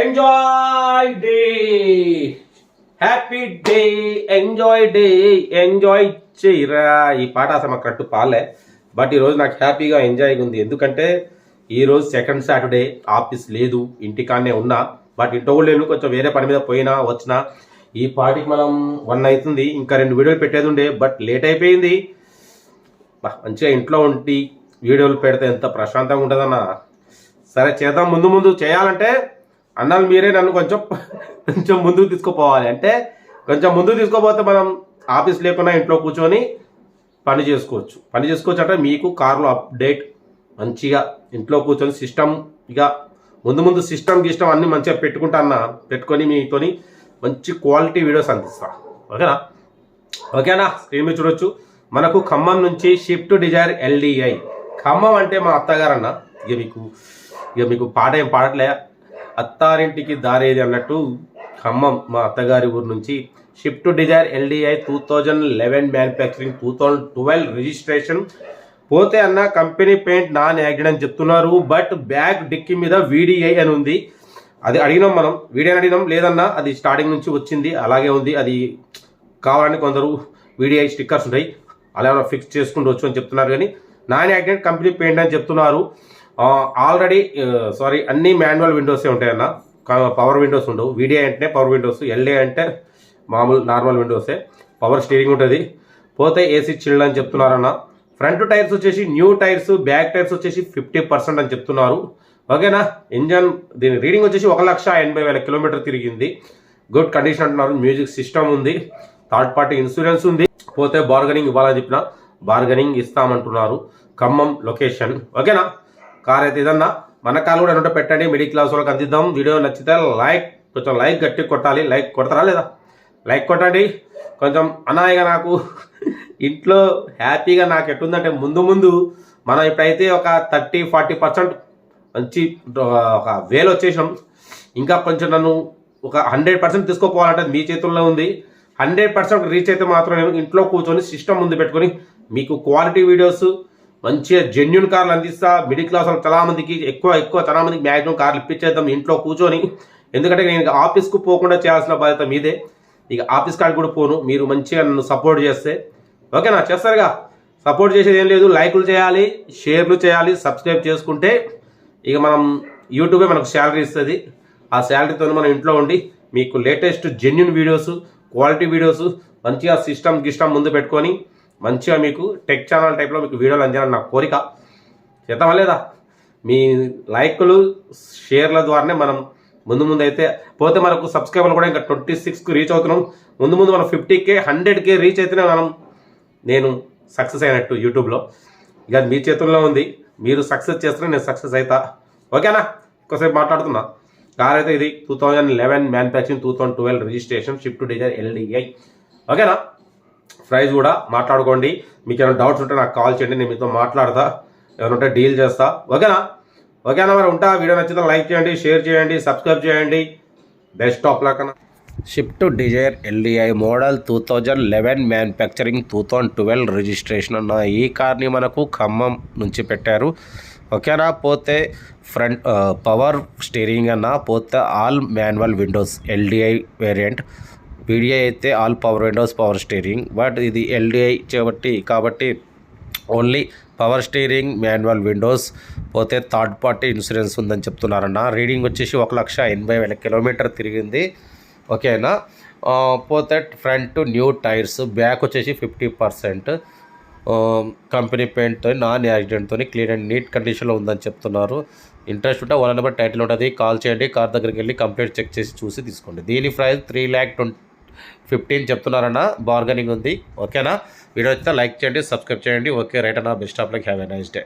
Enjoy day happy day enjoy day enjoy చేయరా? ఈ పాట అసలు మాకు కరెక్ట్ పాలే. బట్ ఈరోజు నాకు హ్యాపీగా ఎంజాయ్గా ఉంది. ఎందుకంటే ఈరోజు సెకండ్ సాటర్డే ఆఫీస్ లేదు ఇంటికాడనే ఉన్నా. బట్ ఇంట్లో లేను కొంచెం వేరే పని మీద పోయినా వచ్చినా ఈ పాటికి మనం వన్ అవుతుంది. ఇంకా రెండు వీడియోలు పెట్టేది ఉండే బట్ లేట్ అయిపోయింది. మంచిగా ఇంట్లో ఉండి వీడియోలు పెడితే ఎంత ప్రశాంతంగా ఉంటుందన్న. సరే చేద్దాం. ముందు ముందు చేయాలంటే అన్నాలు మీరే నన్ను కొంచెం కొంచెం ముందుకు తీసుకుపోవాలి. అంటే కొంచెం ముందుకు తీసుకోపోతే మనం ఆఫీస్ లేకుండా ఇంట్లో కూర్చొని పని చేసుకోవచ్చు. పని చేసుకోవచ్చు అంటే మీకు కార్లో అప్డేట్ మంచిగా ఇంట్లో కూర్చొని సిస్టమ్ ఇక ముందు ముందు సిస్టమ్ గిస్టమ్ అన్ని మంచిగా పెట్టుకుంటా అన్న పెట్టుకొని మీతోని మంచి క్వాలిటీ వీడియోస్ అందిస్తా. ఓకేనా? ఓకేనా? స్క్రీన్ మీద చూడొచ్చు. మనకు ఖమ్మం నుంచి షిఫ్ట్ డిజైర్ ఎల్డిఐ ఖమ్మం అంటే మా అత్తగారన్న. ఇక మీకు ఇక మీకు పాట ఏం పాడట్లే అత్తారింటికి దారేది అన్నట్టు ఖమ్మం మా అత్తగారి ఊరు నుంచి Swift Dzire LDI two thousand eleven manufacturing two thousand twelve registration పోతే అన్న కంపెనీ పెయింట్ నాన్ యాక్సిడెంట్ అని చెప్తున్నారు బట్ బ్యాక్ డిక్కీ మీద వీడిఐ అని ఉంది. అది అడిగినాం మనం వీడియో అడిగినాం లేదన్నా అది స్టార్టింగ్ నుంచి వచ్చింది అలాగే ఉంది అది కావాలని కొందరు వీడిఐ స్టిక్కర్స్ ఉంటాయి అలా ఏమైనా ఫిక్స్ చేసుకుంటూ అని చెప్తున్నారు కానీ నాన్ యాక్సిడెంట్ కంపెనీ పెయింట్ అని చెప్తున్నారు. ఆల్రెడీ సారీ uh, అన్ని మాన్యువల్ విండోసే ఉంటాయన్న. పవర్ విండోస్ ఉండవు. వీడిఐ అంటే పవర్ విండోస్ ఎల్ఏ అంటే మామూలు నార్మల్ విండోసే పవర్ స్టీరింగ్ ఉంటుంది. పోతే ఏసీ చిల్డ్ అని చెప్తున్నారన్న. ఫ్రంట్ టైర్స్ వచ్చేసి న్యూ టైర్స్ బ్యాక్ టైర్స్ వచ్చేసి ఫిఫ్టీ పర్సెంట్ అని చెప్తున్నారు. ఓకేనా ఇంజన్ దీని రీడింగ్ వచ్చేసి ఒక లక్ష ఎనభై వేల కిలోమీటర్ తిరిగింది. గుడ్ కండిషన్ అంటున్నారు. మ్యూజిక్ సిస్టమ్ ఉంది. థర్డ్ పార్టీ ఇన్సూరెన్స్ ఉంది. పోతే బార్గనింగ్ ఇవ్వాలని చెప్పిన. బార్గనింగ్ ఇస్తామంటున్నారు. ఖమ్మం లొకేషన్ ఓకేనా కార్ అయితే ఇదన్నా. మన కాల్ కూడా ఎన్నో పెట్టండి. మిడిల్ క్లాస్ వాళ్ళకి అందిద్దాం. వీడియో నచ్చితే లైక్ కొంచెం లైక్ గట్టి కొట్టాలి. లైక్ కొడతారా లేదా? లైక్ కొట్టండి. కొంచెం అనాయిగా నాకు ఇంట్లో హ్యాపీగా నాకు ఎట్టుందంటే ముందు ముందు మనం ఇప్పుడైతే ఒక థర్టీ ఫార్టీ పర్సెంట్ మంచి ఒక వేలు వచ్చేసాం ఇంకా కొంచెం నన్ను ఒక హండ్రెడ్ పర్సెంట్ తీసుకోపోవాలంటే మీ చేతుల్లో ఉంది. హండ్రెడ్ పర్సెంట్ రీచ్ అయితే మాత్రం నేను ఇంట్లో కూర్చొని సిస్టమ్ ముందు పెట్టుకొని మీకు క్వాలిటీ వీడియోస్ మంచిగా జెన్యున్ కార్లు అందిస్తా మిడిల్ క్లాస్ వాళ్ళు చాలా మందికి ఎక్కువ ఎక్కువ చాలా మందికి మ్యాక్సిమం కార్లు ఇప్పించేద్దాం ఇంట్లో కూర్చొని. ఎందుకంటే నేను ఆఫీస్కు పోకుండా చేయాల్సిన బాధ్యత మీదే. ఇక ఆఫీస్ కాడికి కూడా పోను. మీరు మంచిగా నన్ను సపోర్ట్ చేస్తే. ఓకేనా చేస్తారుగా. సపోర్ట్ చేసేది ఏం లేదు. లైకులు చేయాలి షేర్లు చేయాలి సబ్స్క్రైబ్ చేసుకుంటే ఇక మనం యూట్యూబే మనకు శాలరీ ఇస్తుంది. ఆ శాలరీతో మనం ఇంట్లో ఉండి మీకు latest genuine videos quality videos మంచిగా సిస్టమ్ గిస్టమ్ ముందు పెట్టుకొని మంచిగా మీకు టెక్ ఛానల్ టైప్లో మీకు వీడియోలు అందించాలని నా కోరిక. చేద్దామా లేదా? మీ లైకులు షేర్ల ద్వారానే మనం ముందు ముందు అయితే పోతే మనకు సబ్స్క్రైబర్లు కూడా ఇంకా ట్వంటీ సిక్స్కి రీచ్ అవుతున్నాం. ముందు ముందు మనం ఫిఫ్టీకే హండ్రెడ్కే రీచ్ అయితేనే మనం నేను సక్సెస్ అయినట్టు యూట్యూబ్లో ఇక అది మీ చేతుల్లో ఉంది. మీరు సక్సెస్ చేస్తే నేను సక్సెస్ అవుతా ఓకేనా ఇంకోసేపు మాట్లాడుతున్నా. కార్ అయితే ఇది two thousand eleven manufacturing two thousand twelve registration Swift Dzire LDI ఓకేనా ప్రైస్ కూడా మాట్లాడుకోండి. మీకు ఏమైనా డౌట్స్ ఉంటే నాకు కాల్ చేయండి నేను మీతో మాట్లాడతా. ఏమైనా ఉంటే డీల్ చేస్తా. ఓకేనా? ఓకేనా మరి ఉంటా. వీడియో నచ్చితే లైక్ చేయండి షేర్ చేయండి సబ్స్క్రైబ్ చేయండి. బెస్ట్ ఆఫ్ లక్ అన్న. Swift Dzire LDI model two thousand eleven manufacturing two thousand twelve registration ఉన్న ఈ కార్ని మనకు ఖమ్మం నుంచి పెట్టారు. ఓకేనా? పోతే ఫ్రంట్ పవర్ స్టీరింగ్ అన్న. పోతే all manual windows LDI variant PDI అయితే all power windows power steering but ఇది ఎల్డిఐ కాబట్టి కాబట్టి only power steering manual windows పోతే థర్డ్ పార్టీ ఇన్సూరెన్స్ ఉందని చెప్తున్నారన్న. రీడింగ్ వచ్చేసి ఒక లక్ష ఎనభై వేల కిలోమీటర్ తిరిగింది. ఓకేనా? పోతే ఫ్రంట్ న్యూ టైర్స్ బ్యాక్ వచ్చేసి ఫిఫ్టీ పర్సెంట్. కంపెనీ పెయింట్తో నాన్ యాక్సిడెంట్తో క్లీన్ అండ్ నీట్ కండిషన్లో ఉందని చెప్తున్నారు. ఇంట్రెస్ట్ ఉంటే వన్ నెంబర్ టైటిల్ ఉంటుంది. కాల్ చేయండి కార్ దగ్గరికి వెళ్ళి కంప్లీట్ చెక్ చేసి చూసి తీసుకోండి. దీని price three lakh twenty fifteen చెప్తున్నారన్న bargaining ఉంది. ఓకేనా? వీడియో వచ్చినా లైక్ చేయండి సబ్స్క్రైబ్ చేయండి. ఓకే రైట్ అన్న best of like have a nice day.